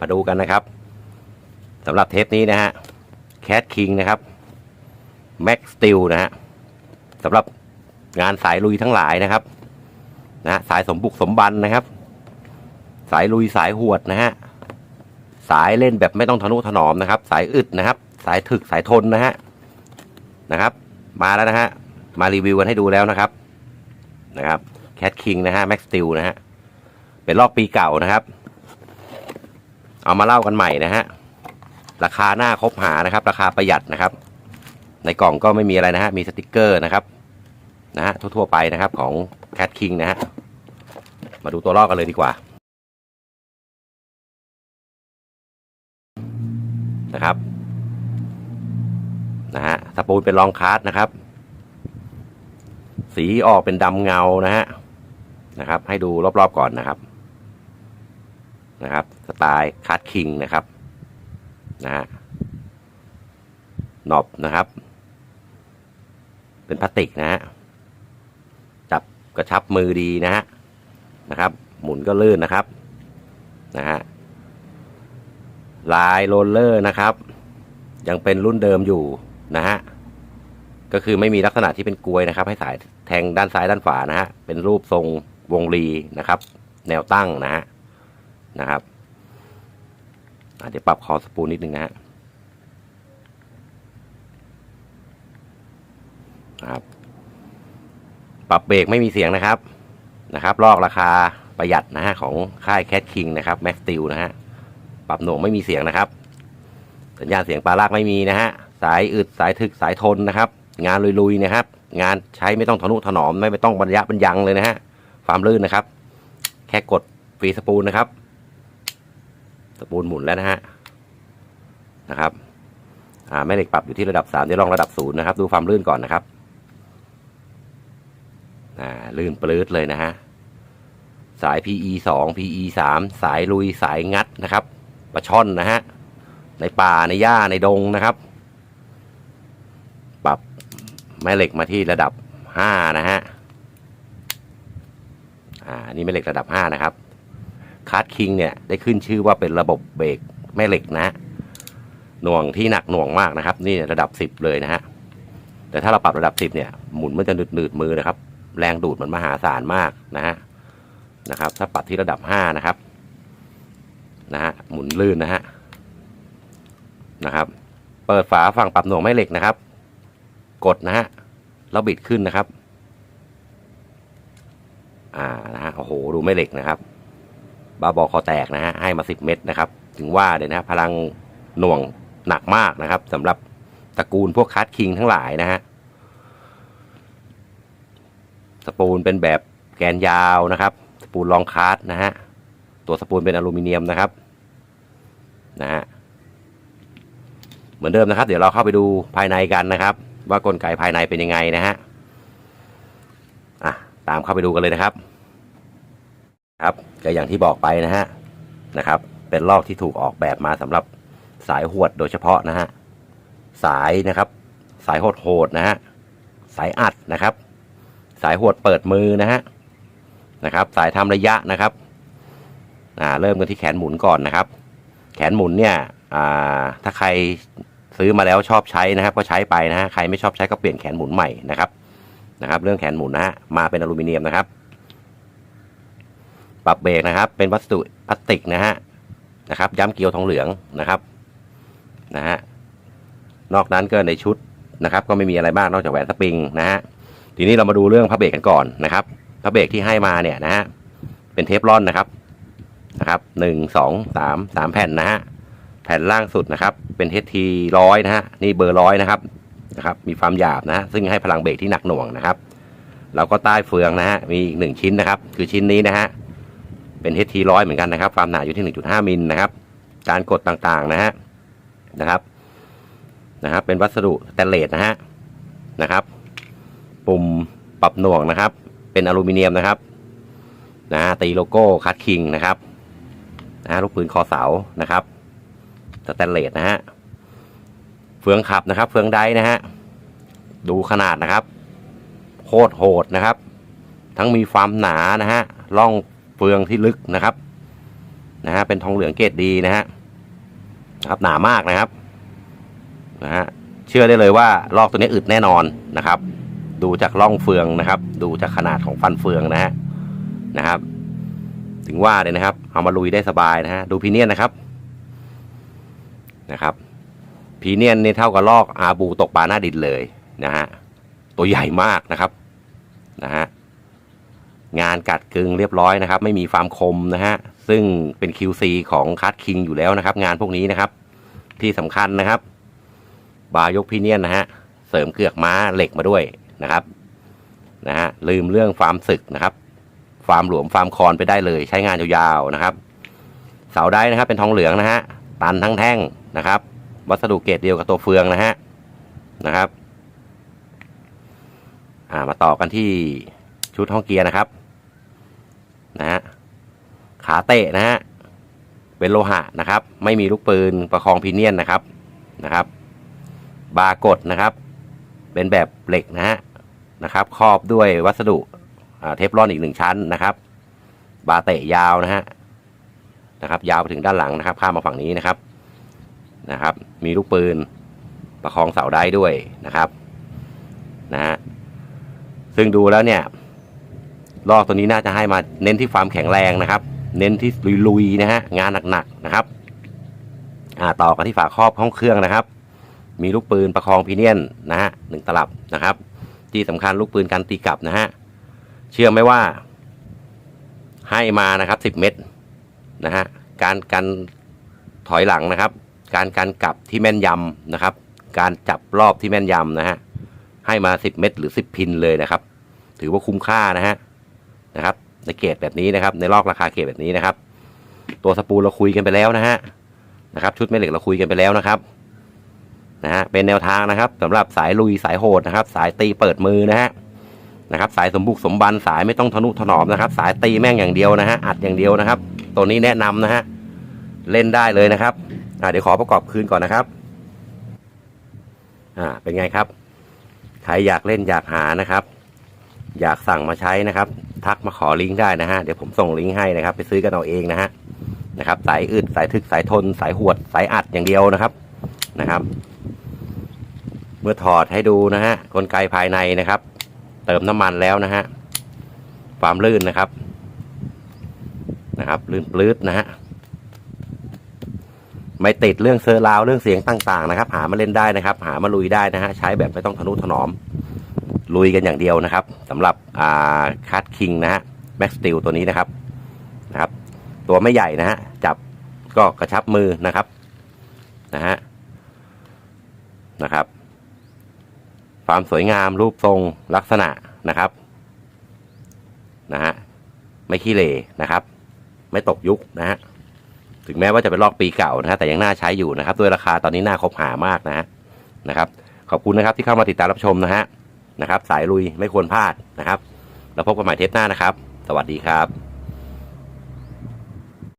มาดูกันนะครับสำหรับเทปนี้นะฮะแค t คิงนะครับแม็กสติลนะฮะสำหรับงานสายลุยทั้งหลายนะครับนะสายสมบุกสมบันนะครับ สายลุยสายหวดนะฮะสายเล่นแบบไม่ต้องทะนุถนอมนะครับ สายอึดนะครับ สายถึกสายทนนะฮะนะครับ มาแล้วนะฮะมารีวิวกันให้ดูแล้วนะครับนะครับแค t คิงนะฮะแม็กสติลนะฮะเป็นรอบปีเก่านะครับ เอามาเล่ากันใหม่นะฮะ ราคาหน้าคบหานะครับ ราคาประหยัดนะครับ ในกล่องก็ไม่มีอะไรนะฮะ มีสติกเกอร์นะครับ นะฮะทั่วๆไปนะครับของ Cat King นะฮะ มาดูตัวลอกกันเลยดีกว่า นะครับ นะฮะสปูนเป็นรองคาร์ดนะครับ สีออกเป็นดำเงานะฮะ นะครับ ให้ดูรอบๆก่อนนะครับ นะครับสไตล์คัตคิงนะครับนะฮะนอบนะครับ เป็นพลาสติกนะฮะจับกระชับมือดีนะฮะนะครับ หมุนก็ลื่นนะครับนะฮะลายโรลเลอร์นะครับ ยังเป็นรุ่นเดิมอยู่นะฮะก็คือไม่มีลักษณะที่เป็นกลวยนะครับ ให้สายแทงด้านซ้ายด้านขวานะฮะเป็นรูปทรงวงรีนะครับ แนวตั้งนะฮะ นะครับเดี๋ยวปรับคอสปูนนิดนึงนะฮะครับ ปรับเบรกไม่มีเสียงนะครับนะครับ ลอกราคาประหยัดนะฮะของค่ายแค t คิงนะครับแม็กสติลนะฮะปรับหน่วงไม่มีเสียงนะครับ สัญญาณเสียงปลาลากไม่มีนะฮะสายอึดสายถึกสายทนนะครับ งานลุยๆนะครับ งานใช้ไม่ต้องทนุถนอมไม่ต้องบรรยะบรรยังเลยนะฮะความลื่นนะครับ แค่กดฟรีสปูลนะครับ สปูลหมุนแล้วนะฮะนะครับอ่าแม่เหล็กปรับอยู่ที่ระดับสามเดี๋ยวลองระดับศูนย์นะครับ ดูความลื่นก่อนนะครับอ่าลื่นปลื้ดเลยนะฮะสาย PE สอง PE สามสายลุยสายงัดนะครับปลาช่อนนะฮะ ในป่าในหญ้าในดงนะครับ ปรับแม่เหล็กมาที่ระดับห้านะฮะ อ่า นี่แม่เหล็กระดับห้านะครับ คาร์ดคิงเนี่ยได้ขึ้นชื่อว่าเป็นระบบเบรกแม่เหล็กนะ หน่วงที่หนักหน่วงมากนะครับ นี่ระดับสิบเลยนะฮะแต่ถ้าเราปรับระดับสิบเนี่ยหมุนมันจะหนืดหนืดมือนะครับ แรงดูดมันมหาศาลมากนะฮะนะครับ ถ้าปรับที่ระดับห้านะครับนะฮะหมุนลื่นนะฮะนะครับ เปิดฝาฝั่งปรับหน่วงแม่เหล็กนะครับ กดนะฮะแล้วบิดขึ้นนะครับ อ่านะฮะโอ้โหดูแม่เหล็กนะครับ บาบอคอแตกนะฮะให้มาสิบเม็ดนะครับ ถึงว่าเลยนะพลังหน่วงหนักมากนะครับสำหรับตระกูลพวกคัสคิงทั้งหลายนะฮะสปูลเป็นแบบแกนยาวนะครับ สปูลรองคาร์ดนะฮะตัวสปูลเป็นอลูมิเนียมนะครับนะฮะเหมือนเดิมนะครับ เดี๋ยวเราเข้าไปดูภายในกันนะครับ ว่ากลไกภายในเป็นยังไงนะฮะอะตามเข้าไปดูกันเลยนะครับ ครับก็อย่างที่บอกไปนะฮะนะครับ เป็นลอกที่ถูกออกแบบมาสำหรับสายหวดโดยเฉพาะนะฮะสายนะครับ สายโหดโหดนะฮะสายอัดนะครับ สายหวดเปิดมือนะฮะนะครับ สายทำระยะนะครับอ่าเริ่มกันที่แขนหมุนก่อนนะครับ แขนหมุนเนี่ยอ่าถ้าใครซื้อมาแล้วชอบใช้นะครับ ก็ใช้ไปนะฮะใครไม่ชอบใช้ก็เปลี่ยนแขนหมุนใหม่นะครับนะครับ เรื่องแขนหมุนนะฮะมาเป็นอลูมิเนียมนะครับ ปรับเบรกนะครับ เป็นวัสดุพลาสติกนะฮะนะครับ ย้ำเกลียวทองเหลืองนะครับนะฮะนอกนั้นก็ในชุดนะครับ ก็ไม่มีอะไรมากนอกจากแหวนสปริงนะฮะทีนี้เรามาดูเรื่องพระเบรกกันก่อนนะครับพระเบรกที่ให้มาเนี่ยนะฮะเป็นเทฟลอนนะครับนะครับหนึ่งสองสามสามแผ่นนะฮะแผ่นล่างสุดนะครับ เป็นเททีร้อยนะฮะนี่เบอร์ร้อยนะครับนะครับ มีความหยาบนะฮะซึ่งให้พลังเบรกที่หนักหน่วงนะครับ แล้วก็ใต้เฟืองนะฮะมีอีกหนึ่งชิ้นนะครับ คือชิ้นนี้นะฮะ เป็น HT ร้อยเหมือนกันนะครับ ความหนาอยู่ที่ 1.5มิลนะครับ การกดต่างๆนะฮะนะครับนะครับ เป็นวัสดุสแตนเลสนะฮะนะครับ ปุ่มปรับหน่วงนะครับ เป็นอลูมิเนียมนะครับนะฮะตีโลโก้คัตคิงนะครับนะฮะลูกปืนคอเสานะครับสแตนเลสนะฮะเฟืองขับนะครับ เฟืองไดนะฮะดูขนาดนะครับ โคตรโหดนะครับ ทั้งมีความหนานะฮะร่อง เฟืองที่ลึกนะครับนะฮะเป็นทองเหลืองเกรดดีนะฮะนะครับหนามากนะครับนะฮะเชื่อได้เลยว่าลอกตัวนี้อึดแน่นอนนะครับ ดูจากร่องเฟืองนะครับ ดูจากขนาดของฟันเฟืองนะฮะนะครับ ถึงว่าเลยนะครับ เอามาลุยได้สบายนะฮะดูพีเนียนนะครับนะครับพีเนียนนี่เท่ากับลอกอาบูตกปลาหน้าดินเลยนะฮะตัวใหญ่มากนะครับนะฮะ งานกัดกึงเรียบร้อยนะครับ ไม่มีฟาร์มคมนะฮะ ซึ่งเป็น QC ของคัดคิงอยู่แล้วนะครับ งานพวกนี้นะครับ ที่สำคัญนะครับ บายกพีเนียนนะฮะ เสริมเกือกม้าเหล็กมาด้วยนะครับนะฮะลืมเรื่องฟาร์มศึกนะครับ ฟาร์มหลวมฟาร์มคอนไปได้เลย ใช้งานยาวๆนะครับ เสาได้นะครับ เป็นทองเหลืองนะฮะตันทั้งแท่งนะครับ วัสดุเกรดเดียวกับตัวเฟืองนะฮะนะครับ อ่ามาต่อกันที่ชุดห้องเกียร์นะครับ เตะนะฮะเป็นโลหะนะครับ ไม่มีลูกปืนประคองพีเนียนนะครับนะครับ บาร์กดนะครับ เป็นแบบเหล็กนะฮะนะครับ ครอบด้วยวัสดุเทฟลอนอีกหนึ่งชั้นนะครับ บาเตะยาวนะฮะนะครับ ยาวไปถึงด้านหลังนะครับ ข้ามมาฝั่งนี้นะครับนะครับ มีลูกปืนประคองเสาได้ด้วยนะครับนะฮะซึ่งดูแล้วเนี่ยลอกตัวนี้น่าจะให้มาเน้นที่ความแข็งแรงนะครับ เน้นที่ลุยๆนะฮะงานหนักๆนะครับอ่าต่อกันที่ฝาครอบห้องเครื่องนะครับ มีลูกปืนประคองพีเนียนนะฮะหนึ่งตลับนะครับ ที่สำคัญลูกปืนการตีกลับนะฮะเชื่อไหมว่าให้มานะครับสิบเม็ดนะฮะการการถอยหลังนะครับ การการกลับที่แม่นยำนะครับ การจับรอบที่แม่นยำนะฮะให้มาสิบเม็ดหรือสิบพินเลยนะครับ ถือว่าคุ้มค่านะฮะนะครับ ในเกรดแบบนี้นะครับ ในลอกราคาเกรดแบบนี้นะครับ ตัวสปูลเราคุยกันไปแล้วนะฮะนะครับ ชุดแม่เหล็กเราคุยกันไปแล้วนะครับนะฮะเป็นแนวทางนะครับสำหรับสายลุยสายโหดนะครับ สายตีเปิดมือนะฮะนะครับ สายสมบุกสมบันสายไม่ต้องทะนุถนอมนะครับ สายตีแม่งอย่างเดียวนะฮะอัดอย่างเดียวนะครับ ตัวนี้แนะนำนะฮะเล่นได้เลยนะครับอ่าเดี๋ยวขอประกอบคืนก่อนนะครับอ่าเป็นไงครับใครอยากเล่นอยากหานะครับ อยากสั่งมาใช้นะครับ ทักมาขอลิงก์ได้นะฮะ เดี๋ยวผมส่งลิงก์ให้นะครับ ไปซื้อกันเอาเองนะฮะนะครับ สายอึดสายทึกสายทน สายหวด สายอัดอย่างเดียวนะครับนะครับ เมื่อถอดให้ดูนะฮะกลไกภายในนะครับ เติมน้ำมันแล้วนะฮะความลื่นนะครับนะครับ ลื่นปลื้ดนะฮะไม่ติดเรื่องเซอร์ราวเรื่องเสียงต่าง ๆ นะครับ หามาเล่นได้นะครับ หามาลุยได้นะฮะใช้แบบไม่ต้องทะนุถนอม ลุยกันอย่างเดียวนะครับสำหรับอ่าคัดคิงนะฮะแม็กสติลตัวนี้นะครับนะครับ ตัวไม่ใหญ่นะฮะจับก็กระชับมือนะครับนะฮะนะครับ ความสวยงามรูปทรงลักษณะนะครับนะฮะไม่ขี้เหร่นะครับ ไม่ตกยุคนะฮะถึงแม้ว่าจะเป็นลอกปีเก่านะฮะแต่ยังน่าใช้อยู่นะครับ ด้วยราคาตอนนี้น่าคบหามากนะฮะนะครับ ขอบคุณนะครับที่เข้ามาติดตามรับชมนะฮะ นะครับ สายลุยไม่ควรพลาดนะครับ เราพบกันใหม่เทปหน้านะครับ สวัสดีครับ